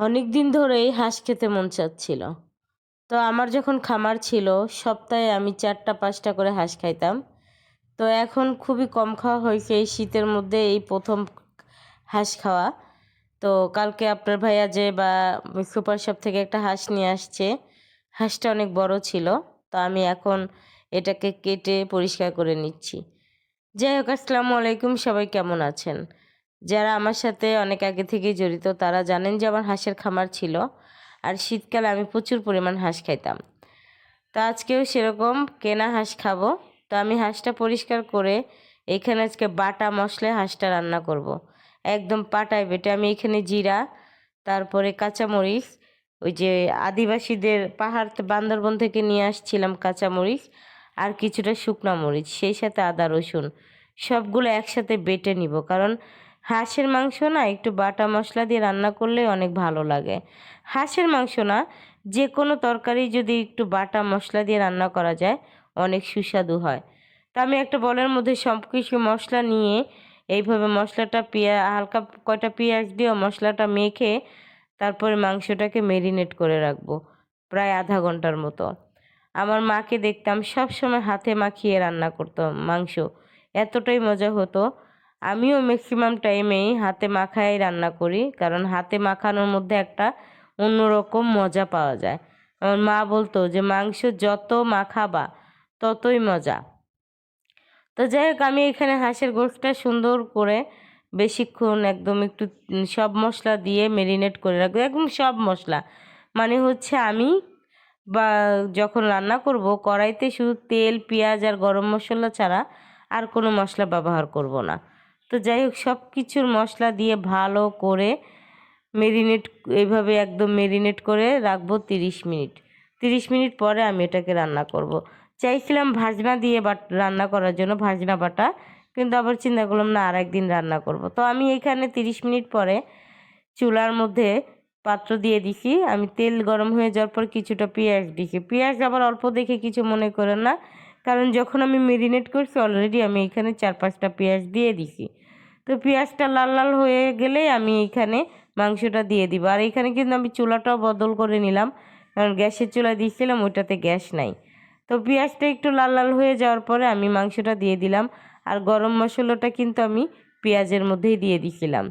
অনেক দিন ধরেই হাঁস খেতে মন চাচ্ছিল। তো আমার যখন খামার ছিল, সপ্তাহে আমি চারটা, পাঁচটা করে হাঁস খাইতাম। তো এখন খুবই কম খাওয়া হয়েছে এই শীতের মধ্যে এই প্রথম হাঁস খাওয়া। তো কালকে আপনার ভাইয়া যে বা সুপার শপ থেকে একটা হাঁস নিয়ে আসছে, হাঁসটা অনেক বড় ছিল। তো আমি এখন এটাকে কেটে পরিষ্কার করে নিচ্ছি। যাই হোক, আসসালামু আলাইকুম, সবাই কেমন আছেন? যারা আমার সাথে অনেক আগে থেকেই জড়িত, তারা জানেন যে আমার হাঁসের খামার ছিল আর শীতকালে আমি প্রচুর পরিমাণ হাঁস খাইতাম। তো আজকেও সেরকম কেনা হাঁস খাব। তো আমি হাঁসটা পরিষ্কার করে এখানে আজকে বাটা মশলায় হাঁসটা রান্না করব। একদম পাটায় বেটে আমি এখানে জিরা, তারপরে কাঁচামরিচ, ওই যে আদিবাসীদের পাহাড় বান্দরবন থেকে নিয়ে আসছিলাম কাঁচামরিচ আর কিছুটা শুকনা মরিচ, সেই সাথে আদা রসুন, সবগুলো একসাথে বেটে নিব। কারণ হাঁসের মাংস না, একটু বাটা মশলা দিয়ে রান্না করলে অনেক ভালো লাগে। হাঁসের মাংস না যে কোনো তরকারি যদি একটু বাটা মশলা দিয়ে রান্না করা যায়, অনেক সুস্বাদু হয়। তা আমি একটা বলের মধ্যে সব কিছু মশলা নিয়ে, এইভাবে মশলাটা পেঁয়া, হালকা কয়টা পেঁয়াজ দিয়ে মশলাটা মেখে, তারপরে মাংসটাকে মেরিনেট করে রাখব, প্রায় আধা ঘণ্টার মতো। আমার মাকে দেখতাম সব সময় হাতে মাখিয়ে রান্না করতো মাংস, এতটাই মজা হতো। আমিও ম্যাক্সিমাম টাইমেই হাতে মাখাই রান্না করি, কারণ হাতে মাখানোর মধ্যে একটা অন্যরকম মজা পাওয়া যায়। আমার মা বলতো যে, মাংস যত মাখাবা, ততই মজা। তো যাই হোক, আমি এখানে হাঁসের গোষ্ঠটা সুন্দর করে বেশিক্ষণ একদম একটু সব মশলা দিয়ে মেরিনেট করে রাখব, একদম সব মশলা। মানে হচ্ছে আমি বা যখন রান্না করব, কড়াইতে শুধু তেল, পেঁয়াজ আর গরম মশলা ছাড়া আর কোনো মশলা ব্যবহার করব না। তো যাই হোক সব কিছুর মশলা দিয়ে ভালো করে মেরিনেট এইভাবে একদম মেরিনেট করে রাখব তিরিশ মিনিট তিরিশ মিনিট পরে আমি এটাকে রান্না করব। চাইছিলাম ভাজনা দিয়ে বাট, রান্না করার জন্য ভাজনা বাটা, কিন্তু আবার চিন্তা করলাম না আর একদিন রান্না করব। তো আমি এখানে তিরিশ মিনিট পরে চুলার মধ্যে পাত্র দিয়ে দিছি আমি তেল গরম হয়ে যাওয়ার পর কিছুটা পেঁয়াজ দিছি পেঁয়াজ আবার অল্প দেখে কিছু মনে করেন না, কারণ যখন আমি মেরিনেট করছি অলরেডি আমি এখানে চার পাঁচটা পেঁয়াজ দিয়ে দিছি তো পেঁয়াজটা লাল লাল হয়ে গেলে আমি এখানে মাংসটা দিয়ে দিব। আর এখানে কিন্তু আমি চুলাটাও বদল করে নিলাম। কারণ গ্যাসের চুলা দিয়েছিলাম ওইটাতে গ্যাস নাই। তো পেঁয়াজটা একটু লাল লাল হয়ে যাওয়ার পরে আমি মাংসটা দিয়ে দিলাম। আর গরম মশলাটা কিন্তু আমি পেঁয়াজের মধ্যেই দিয়ে দিয়েছিলাম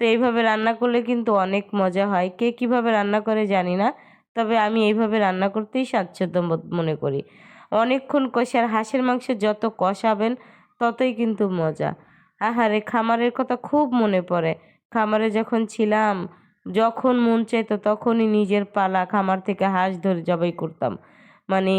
তো এইভাবে রান্না করলে কিন্তু অনেক মজা হয়। কে কীভাবে রান্না করে জানি না। তবে আমি এইভাবে রান্না করতেই স্বাচ্ছন্দ্য মনে করি। অনেকক্ষণ কষে, আর হাঁসের মাংস যত কষাবেন, ততই কিন্তু মজা। আহারে, খামারের কথা খুব মনে পড়ে। খামারে যখন ছিলাম, যখন মন চাইতো তখনই নিজের পালা খামার থেকে হাঁস ধরে জবাই করতাম। মানে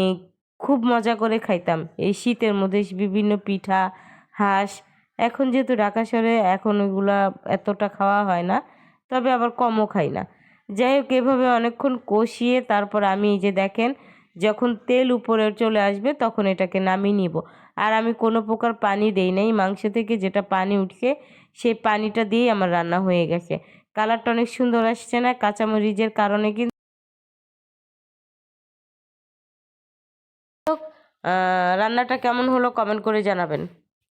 খুব মজা করে খাইতাম। এই শীতের মধ্যে বিভিন্ন পিঠা, হাঁস, এখন যেহেতু ঢাকা শহরে এখন ওইগুলা এতটা খাওয়া হয় না, তবে আবার কমও খাই না। যাই হোক, এভাবে অনেকক্ষণ কষিয়ে তারপর আমি এই যে দেখেন যখন তেল উপরে চলে আসবে তখন এটাকে নামিয়ে নিব। আর আমি কোনো প্রকার পানি দেই নাই, মাংস থেকে যেটা পানি উঠছে সেই পানিটা দিয়েই আমার রান্না হয়ে গেছে। কালারটা অনেক সুন্দর আসছে না, কাঁচামরিচের কারণে কিন্তু রান্নাটা কেমন হলো কমেন্ট করে জানাবেন।